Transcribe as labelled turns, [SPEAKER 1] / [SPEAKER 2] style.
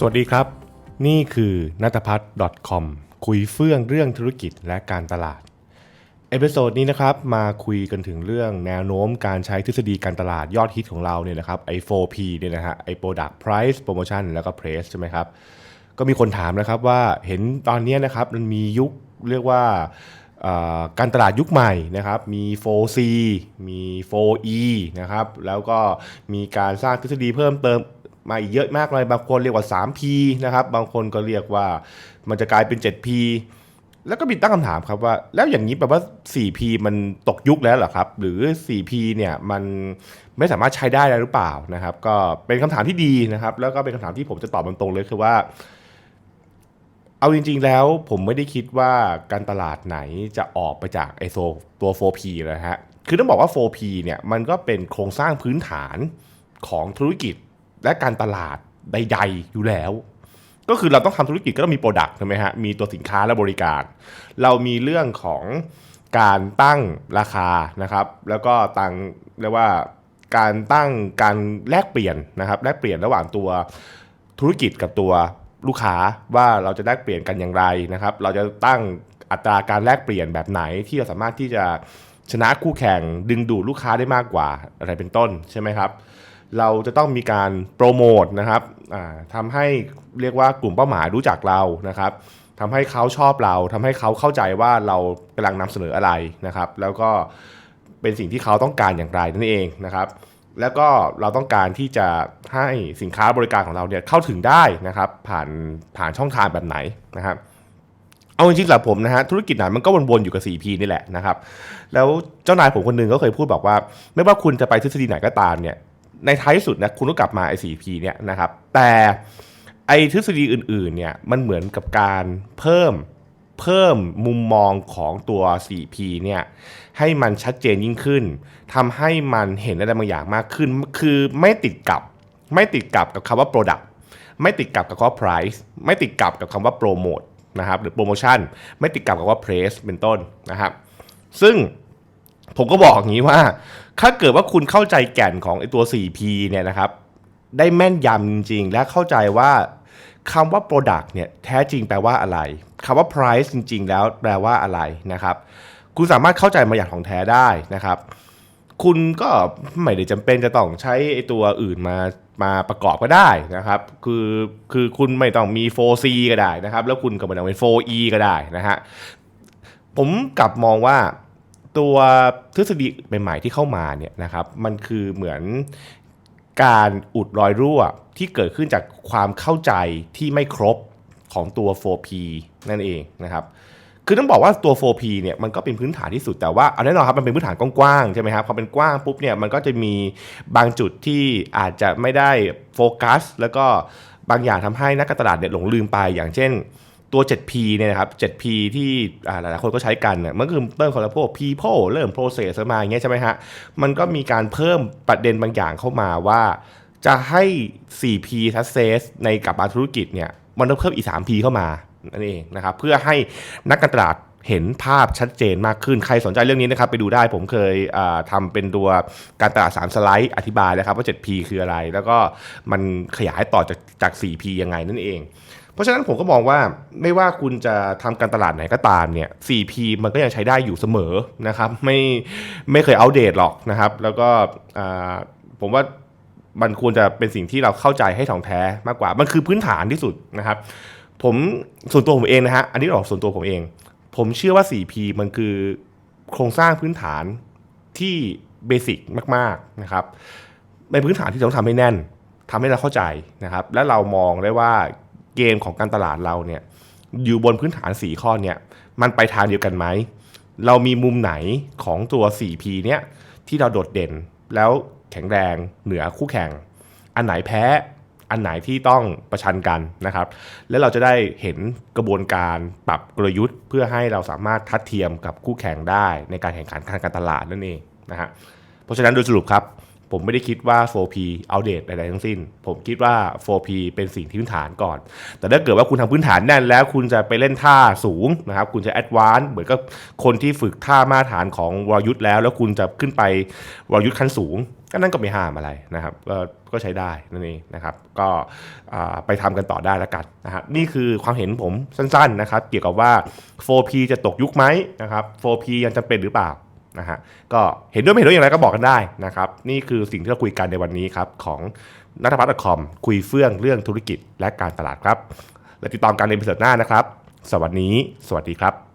[SPEAKER 1] สวัสดีครับ นี่คือนัทพัฒน์ .com คุยเฟื่องเรื่องธุรกิจและการตลาด เอพิโซดนี้นะครับมาคุยกันถึงเรื่องแนวโน้มการใช้ทฤษฎีการตลาดยอดฮิตของเราเนี่ยนะครับไอ้ 4P เนี่ยนะฮะไอ้ Product Price Promotion แล้วก็ Price ใช่ไหมครับ ก็มีคนถามนะครับว่าเห็นตอนนี้นะครับมันมียุคเรียกว่าการตลาดยุคใหม่นะครับ มี 4C มี 4E นะครับ แล้วก็มีการสร้างทฤษฎีเพิ่มเติม มาอีกเยอะมากเลยบางคนเรียกว่า 3P นะครับบางคนก็เรียกว่ามันจะกลายเป็น 7P แล้วก็มีตั้งคำถามครับว่า แล้วอย่างนี้แปลว่า 4P มันตกยุคแล้วเหรอครับ หรือ 4P เนี่ยมันไม่สามารถใช้ได้แล้วหรือเปล่านะครับ ก็เป็นคำถามที่ดีนะครับ แล้วก็เป็นคำถามที่ผมจะตอบตรงๆเลยคือว่า เอาจริง ๆ แล้วผมไม่ได้คิดว่าการตลาดไหนจะออกไปจากไอโซตัว 4P นะฮะคือต้องบอกว่า 4P เนี่ยมันก็เป็นโครงสร้างพื้นฐานของธุรกิจ และการตลาดใดๆอยู่แล้ว ก็คือเราต้องทำธุรกิจก็ต้องมีโปรดักต์ใช่ไหมฮะมีตัวสินค้าและบริการ เรามีเรื่องของการตั้งราคานะครับ แล้วก็ตั้งเรียกว่าการตั้งการแลกเปลี่ยนนะครับแลกเปลี่ยนระหว่างตัวธุรกิจกับตัวลูกค้าว่าเราจะแลกเปลี่ยนกันอย่างไรนะครับ เราจะตั้งอัตราการแลกเปลี่ยนแบบไหนที่เราสามารถที่จะชนะคู่แข่งดึงดูดลูกค้าได้มากกว่าอะไรเป็นต้นใช่ไหมครับ เราจะต้องมีการโปรโมทนะครับทำให้เรียกว่ากลุ่มเป้าหมายรู้จักเรานะครับทำให้เขาชอบเราทำให้เขาเข้าใจว่าเรากำลังนำเสนออะไรนะครับ แล้วก็เป็นสิ่งที่เขาต้องการอย่างไรนั่นเองนะครับ แล้วก็เราต้องการที่จะให้สินค้าบริการของเราเนี่ยเข้าถึงได้นะครับ ผ่านผ่านช่องทางแบบไหนนะครับเอาจริงๆสำหรับผมนะฮะธุรกิจไหนมันก็วนๆอยู่กับ 4P นี่แหละนะครับ แล้วเจ้านายผมคนหนึงก็เคยพูดบอกว่า ไม่ว่าคุณจะไปทฤษฎีไหนก็ตามเนี่ย ในท้ายสุดนะคุณต้องกลับมาไอ้ 4P เนี่ยนะครับแต่ไอ้ทฤษฎีอื่นๆเนี่ยมันเหมือนกับการเพิ่มเพิ่มมุมมองของตัว 4P เนี่ยให้มันชัดเจนยิ่งขึ้นทำให้มันเห็นอะไรบางอย่างมากขึ้น คือไม่ติดกับไม่ติดกับกับคำว่า Product ไม่ติดกับกับคำว่า price ไม่ติดกับกับคำว่า promote นะครับหรือ promotion ไม่ติดกับกับว่า praise เป็นต้นนะครับซึ่ง ผมก็บอกอย่างนี้ว่า ถ้าเกิดว่าคุณเข้าใจแก่นของไอตัว 4P เนี่ยนะครับ ได้แม่นยำจริงๆ และเข้าใจว่าคำว่า Product เนี่ยแท้จริงแปลว่าอะไรคำว่า Price จริง ๆ แล้วแปลว่าอะไรนะครับ คุณสามารถเข้าใจมาอย่างของแท้ได้นะครับ คุณก็ไม่ได้จำเป็นจะต้องใช้ไอตัวอื่นมามาประกอบก็ได้นะครับ คือคือคุณไม่ต้องมี 4C ก็ได้นะครับ แล้วคุณก็ไม่ต้องเป็น 4E ก็ได้นะฮะผมกลับมองว่า ตัวทฤษฎีใหม่ๆที่เข้ามาเนี่ยนะครับมันคือเหมือนการอุดรอยรั่วที่เกิดขึ้นจากความเข้าใจที่ไม่ครบของตัว 4P นั่นเองนะครับคือต้องบอกว่าตัว 4P เนี่ยมันก็เป็นพื้นฐานที่สุดแต่ว่าเอาแน่นอนครับมันเป็นพื้นฐานกว้างๆใช่ไหมครับพอเป็นกว้างปุ๊บเนี่ยมันก็จะมีบางจุดที่อาจจะไม่ได้โฟกัสแล้วก็บางอย่างทำให้นักการตลาดเนี่ยหลงลืมไปอย่างเช่น ตัว 7P เนี่ยนะครับ 7P ที่หลายๆคนก็ใช้กันเนี่ยมันคือเริ่มของพวก people เริ่ม process มาอย่างเงี้ยใช่ไหมฮะ มันก็มีการเพิ่มประเด็นบางอย่างเข้ามาว่า จะให้ 4P success ในกับบางธุรกิจเนี่ย มันต้องเพิ่มอีก 3P เข้ามานั่นเองนะครับ เพื่อให้นักการตลาดเห็นภาพชัดเจนมากขึ้น ใครสนใจเรื่องนี้นะครับ ไปดูได้ผมเคยอ่าทำเป็นตัวการตลาด3สไลด์อธิบายแล้วครับว่า 7P คืออะไร แล้วก็มันขยายต่อจากจาก 4P ยังไงนั่นเอง เพราะฉะนั้นผมก็มองว่าไม่ว่าคุณจะทำการตลาดไหนก็ตามเนี่ย 4P มันก็ยังใช้ได้อยู่เสมอนะครับไม่ไม่เคยอัปเดตหรอกนะครับ แล้วก็อ่าผมว่ามันควรจะเป็นสิ่งที่เราเข้าใจให้ถ่องแท้มากกว่า มันคือพื้นฐานที่สุดนะครับ ผมส่วนตัวผมเองนะฮะอันนี้ออกส่วนตัวผมเอง ผมเชื่อว่า 4P มันคือโครงสร้างพื้นฐานที่เบสิกมาก ๆนะครับเป็นพื้นฐานที่ต้องทำให้แน่นทำให้เราเข้าใจนะครับ และเรามองได้ว่า เกมของการตลาดเราเนี่ยอยู่บนพื้นฐาน 4 ข้อเนี่ยมันไปทางเดียวกันไหม เรามีมุมไหนของตัว 4P เนี่ยที่เราโดดเด่นแล้วแข็งแรงเหนือคู่แข่ง อันไหนแพ้อันไหนที่ต้องประชันกันนะครับ แล้วเราจะได้เห็นกระบวนการปรับกลยุทธ์ เพื่อให้เราสามารถทัดเทียมกับคู่แข่งได้ในการแข่งขันทางการตลาดนั่นเองนะฮะเพราะฉะนั้นโดยสรุปครับ ผมไม่ได้คิดว่า 4P เอาเดตใดๆทั้งสิ้น ผมคิดว่า 4P เป็นสิ่งที่พื้นฐานก่อน แต่ถ้าเกิดว่าคุณทำพื้นฐานแน่นแล้ว คุณจะไปเล่นท่าสูงนะครับ คุณจะแอดวานซ์เหมือนกับคนที่ฝึกท่ามาตรฐานของวรยุทธ์แล้ว แล้วคุณจะขึ้นไปวรยุทธ์ขั้นสูงก็นั่นก็ไม่ห้ามอะไรนะครับก็ก็ใช้ได้นั่นเองนะครับ ก็ไปทำกันต่อได้แล้วกันนะครับนี่คือความเห็นผมสั้นๆนะครับ เกี่ยวกับว่า 4P จะตกยุคไหมนะครับ 4P ยังจำเป็นหรือเปล่า นะฮะก็เห็นด้วยไม่เห็นด้วยอย่างไรก็บอกกันได้นะครับนี่คือสิ่งที่เราคุยกันในวันนี้ครับของนัทพัฒน์คอมคุยเฟื่องเรื่องธุรกิจและการตลาดครับ และติดตามกันในพิเศษหน้านะครับ สวัสดี สวัสดีครับ